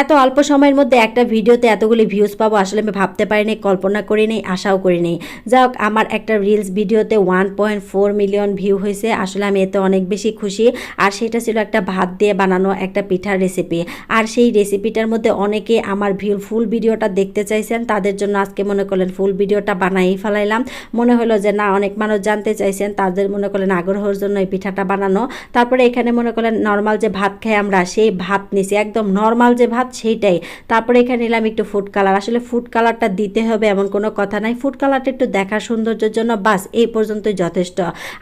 এত অল্প সময়ের মধ্যে একটা ভিডিওতে এতগুলি ভিউজ পাবো, আসলে আমি ভাবতে পারিনি, কল্পনা করি নেই আশাও করি নেই যাই হোক, আমার একটা রিলস ভিডিওতে one point four million view হয়েছে, আসলে আমি এতে অনেক বেশি খুশি। আর সেটা ছিল একটা ভাত দিয়ে বানানো একটা পিঠার রেসিপি আর সেই রেসিপিটার মধ্যে অনেকে আমার ভিউ ফুল ভিডিওটা দেখতে চাইছেন, তাদের জন্য আজকে মনে করলেন ফুল ভিডিওটা বানাই ফেলাইলাম। মনে হলো যে, না, অনেক মানুষ জানতে চাইছেন, তাদের মনে করলেন আগ্রহের জন্য এই পিঠাটা বানানো। তারপরে এখানে মনে করলেন নর্মাল যে ভাত খাই আমরা, সেই ভাত নিছি, একদম নর্মাল যে ভাত সেইটাই। তারপরে এখানে নিলাম একটু ফুড কালার আসলে ফুড কালারটা দিতে হবে এমন কোনো কথা নাই। ফুড কালারটা একটু দেখার সৌন্দর্যের জন্য বাস, এই পর্যন্তই যথেষ্ট।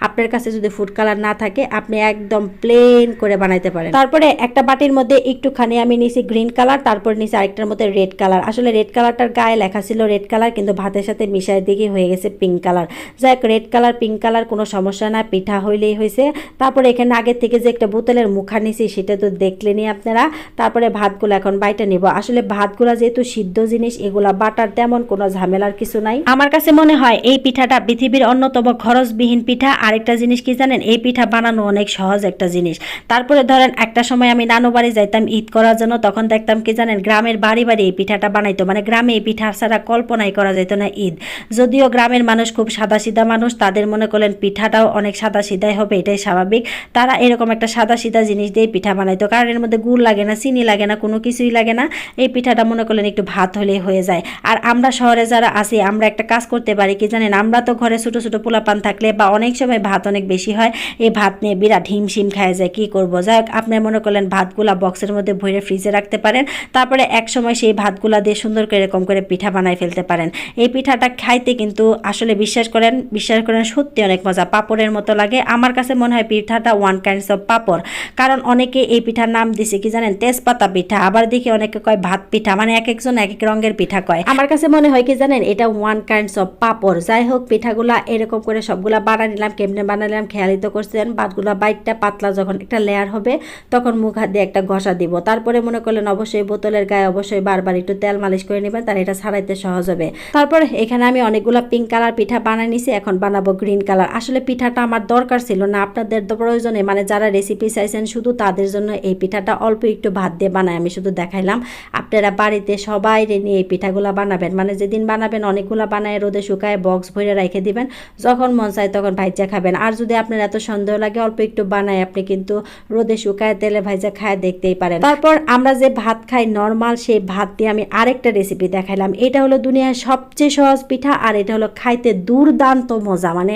আপনার কাছে যদি ফুড কালার না থাকে, আপনি একদম প্লেন করে বানাইতে পারেন। তারপরে একটা বাটির মধ্যে একটুখানি আমি নিছি গ্রিন কালার তারপর নিছি আরেকটার মধ্যে রেড কালার আসলে রেড কালারটার গায়ে লেখা ছিল রেড কালার কিন্তু ভাতের সাথে মিশাই দিকে হয়ে গেছে পিঙ্ক কালার যাই রেড কালার পিঙ্ক কালার কোনো সমস্যা না পিঠা হইলেই হয়েছে তারপরে এখানে আগের থেকে যে একটা বোতলের মুখা নিছি, সেটা তো দেখলেনি আপনারা। তারপরে ভাতগুলো এখন বাইটা নিব। আসলে ভাতগুলো যেহেতু সিদ্ধ জিনিস, এগুলা বাটার তেমন কোনো ঝামেলার কিছু নাই। আমার কাছে মনে হয় এই পিঠাটা পৃথিবীর অন্যতম খরচবিহীন পিঠা। আরেকটা জিনিস কি জানেন, এই পিঠা বানানো অনেক সহজ একটা জিনিস। তারপরে ধরেন, একটা সময় আমি নানু বাড়ি যাইতাম ঈদ করার জন্য, তখন দেখতাম কি জানেন, গ্রামের বাড়ি বাড়ি এই পিঠাটা বানাইতো। মানে গ্রামে এই পিঠা ছাড়া কল্পনাই করা যেত না ঈদ। যদিও গ্রামের মানুষ খুব সাদা সিধা মানুষ, তাদের মনে করলেন পিঠাটাও অনেক সাদা সিধাই হবে, এটাই স্বাভাবিক। তারা এরকম একটা সাদা সিধা জিনিস দিয়ে পিঠা বানাইতো। কারণ এর মধ্যে গুড় লাগে না, চিনি লাগে না, কোনো কিছুই লাগে না। এই পিঠাটা মনে করলেন একটু ভাত হলেই হয়ে যায়। আর আমরা শহরে যারা আছি, আমরা একটা কাজ করতে পারি কি জানেন? আমরা তো ঘরে ছোটো ছোটো পোলাপান থাকলে বা অনেক সময় ভাত অনেক বেশি হয়, এই ভাত নিয়ে বিরাট হিমশিম খায় যায় কী করব? যাই হোক, আপনি মনে করলেন ভাতগুলা বক্সের মধ্যে ভরে ফ্রিজে রাখতে পারেন। তারপরে এক সময় সেই ভাতগুলা দিয়ে সুন্দর করে এরকম করে পিঠা বানায় ফেলতে পারেন। এই পিঠাটা খাইতে কিন্তু আসলে বিশ্বাস করেন বিশ্বাস করেন সত্যি অনেক মজা, পাপড়ের মতো লাগে। আমার কাছে মনে হয় পিঠাটা ওয়ান কাইন্ডস অফ পাপড়। কারণ অনেকে এই পিঠার নাম দিছে কি জানেন? তেজপাতা পিঠা। আবার দেখি অনেকে কয় ভাত পিঠা মানে এক একজন এক এক রঙের পিঠা কয়। আমার কাছে মনে হয় কি জানেন, এটা ওয়ান কাইন্ডস অফ পাপড়। যাই হোক, পিঠাগুলা এরকম করে সবগুলা বানা নিলাম, কেমনে বানালাম তো করছেন ভাতগুলা বাইটটা পাতলা যখন একটা লেয়ার হবে, তখন মুখ হাত দিয়ে একটা ঘষা দিব। তারপরে মনে করলেন, অবশ্যই বোতলের গায়ে অবশ্যই বারবার একটু তেল মালিশ করে নেবেন, তাহলে এটা ছাড়াইতে সহজ হবে। তারপর এখানে আমি অনেকগুলো পিঙ্ক কালার পিঠা বানিয়ে নিছি, এখন বানাবো গ্রিন কালার আসলে পিঠাটা আমার দরকার ছিল না, আপনাদের প্রয়োজনে মানে যারা রেসিপি চাইছেন শুধু তাদের জন্য এই পিঠাটা অল্প একটু ভাত দিয়ে বানাই আমি শুধু দেখাইলাম। আপনারা বাড়িতে সবাই নিয়ে এই পিঠাগুলো বানাবেন। মানে যেদিন বানাবেন অনেকগুলো বানায় রোদে শুকায় বক্স ভরে রেখে দিবেন। যখন মন চায় তখন ভাইজা খাবেন। আর যদি আপনার এত সন্দেহ লাগে, অল্প একটু বানায় আপনি কিন্তু রোদে শুকায় তেলে ভাইজা খায় দেখতেই পারেন। তারপর আমরা যে ভাত খাই নর্মাল, সেই ভাত দিয়ে আমি আরেকটা রেসিপি দেখাইলাম। এটা হলো দুনিয়ার সবচেয়ে সহজ পিঠা আর এটা হলো খাইতে দুর্দান্ত মজা। মানে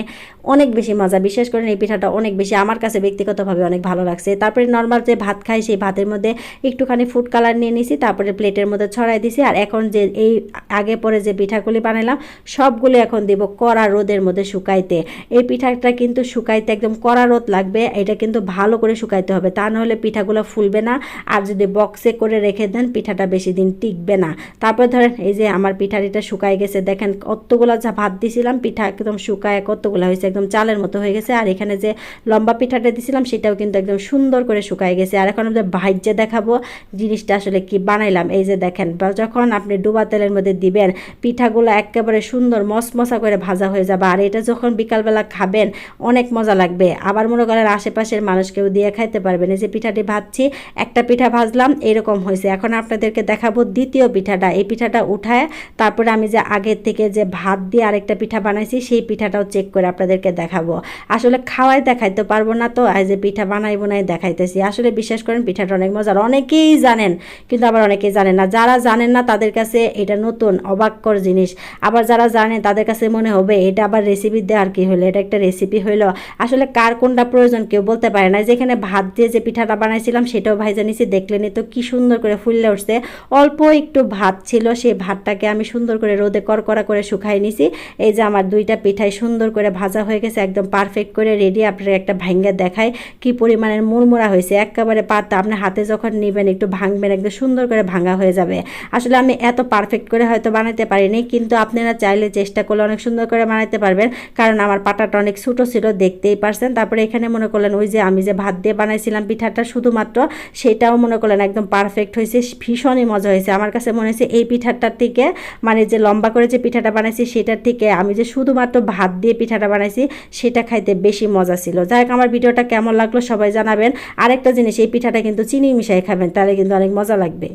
অনেক বেশি মজা। বিশেষ করে এই পিঠাটা অনেক বেশি আমার কাছে ব্যক্তিগতভাবে অনেক ভালো লাগছে। তারপরে নর্মাল যে ভাত খাই, সেই ভাতের মধ্যে একটুখানি ফুড কালার নিয়ে নিছি, তারপরে প্লেটের মধ্যে ছড়াই দিছি, আর এখন যে এই আগে পরে যে পিঠাগুলি বানালাম সবগুলো এখন দিব কড়া রোদের মধ্যে শুকাইতে। এই পিঠাটা কিন্তু শুকাইতে একদম কড়া রোদ লাগবে, এটা কিন্তু ভালো করে শুকাইতে হবে, তা নাহলে পিঠাগুলো ফুলবে না, আর যদি বক্সে করে রেখে দেন, পিঠাটা বেশি দিন টিকবে না। তারপর ধরেন এই যে আমার পিঠাটিটা শুকাই গেছে, দেখেন কতগুলো যা ভাত দিছিলাম, পিঠা একদম শুকায় কতগুলো হয়েছে, একদম চালের মতো হয়ে গেছে, আর এখানে যে লম্বা পিঠাটা দিছিলাম, সেটাও কিন্তু একদম সুন্দর করে শুকায় গেছে। আর এখন আমাদের ভাইজ্যে দেখাবো, জিনিসটা আসলে কি বানাইলাম? এই যে দেখেন যখন আপনি ডুবা তেলের মধ্যে দিবেন, পিঠাগুলো একেবারে সুন্দর মসমসা করে ভাজা হয়ে যাবে। আর এটা যখন বিকালবেলা খাবেন, অনেক মজা লাগবে। আবার মনে করেন আশেপাশের মানুষকেও দিয়ে খাইতে পারবেন। এই যে পিঠাটি ভাজছি, একটা পিঠা ভাজলাম, এরকম হয়েছে। এখন আপনাদেরকে দেখাবো দ্বিতীয় পিঠাটা। এই পিঠাটা উঠায়, তারপরে আমি যে আগের থেকে যে ভাত দিয়ে আরেকটা পিঠা বানাইছি, সেই পিঠাটাও চেক করে আপনাদেরকে দেখাবো। আসলে খাওয়াই দেখাইতে পারব না তো আজ যে পিঠা বানাইবো নাই দেখাইতেছি। আসলে বিশ্বাস করেন, পিঠাটা অনেক মজার। অনেকেই জানেন কিন্তু আবার অনেকেই জানেন না। যারা জানেন না, তাদের কাছে এটা নতুন অবাক্যর জিনিস। আবার যারা জানেন, তাদের কাছে মনে হবে, এটা আবার রেসিপি দেওয়ার কি হলো এটা একটা রেসিপি হইল। আসলে কার কোনটা প্রয়োজন কেউ বলতে পারে না। যেখানে ভাত দিয়ে যে পিঠাটা বানাইছিলাম, সেটাও ভাই জানিছি দেখলেনি তো কি সুন্দর করে ফুললে উঠছে। অল্প একটু ভাত ছিল সেই ভাতটাকে আমি সুন্দর করে রোদে করকরা করে শুকাই নিছি। এই যে আমার দুইটা পিঠাই সুন্দর করে ভাজা হয়ে গেছে, একদম পারফেক্ট করে রেডি আপনার একটা ভাঙ্গা দেখায় কি পরিমাণের মুড়মুড়া হয়েছে। একেবারে পাতা আপনি হাতে যখন নেবেন, একটু ভাঙবেন একদম সুন্দর করে ভাঙা হয়ে যাবে। আসলে আমি এত পারফেক্ট করে হয়তো বানাতে পারিনি, কিন্তু আপনারা চাইলে চেষ্টা করলে অনেক সুন্দর করে বানাতে পারবেন, কারণ আমার পাটাটা অনেক ছোটো ছিল, দেখতেই পারছেন। তারপরে এখানে মনে করলেন ওই যে আমি যে ভাত দিয়ে বানাইছিলাম পিঠাটা শুধুমাত্র, সেটাও মনে করলেন একদম পারফেক্ট হয়েছে, ভীষণই মজা হয়েছে। আমার কাছে মনে হয়েছে এই পিঠাটার থেকে মানে যে লম্বা করে যে পিঠাটা বানাইছি, সেটার থেকে আমি যে শুধুমাত্র ভাত দিয়ে পিঠাটা বানাইছি, সেটা খাইতে বেশি মজা ছিল। যাই হোক, আমার ভিডিওটা কেমন লাগল সবাই জানাবেন। আরেকটা জিনিস, এই পিঠাটা কিন্তু চিনি মিশাই খাবেন, তাহলে কিন্তু অনেক মজা লাগবে।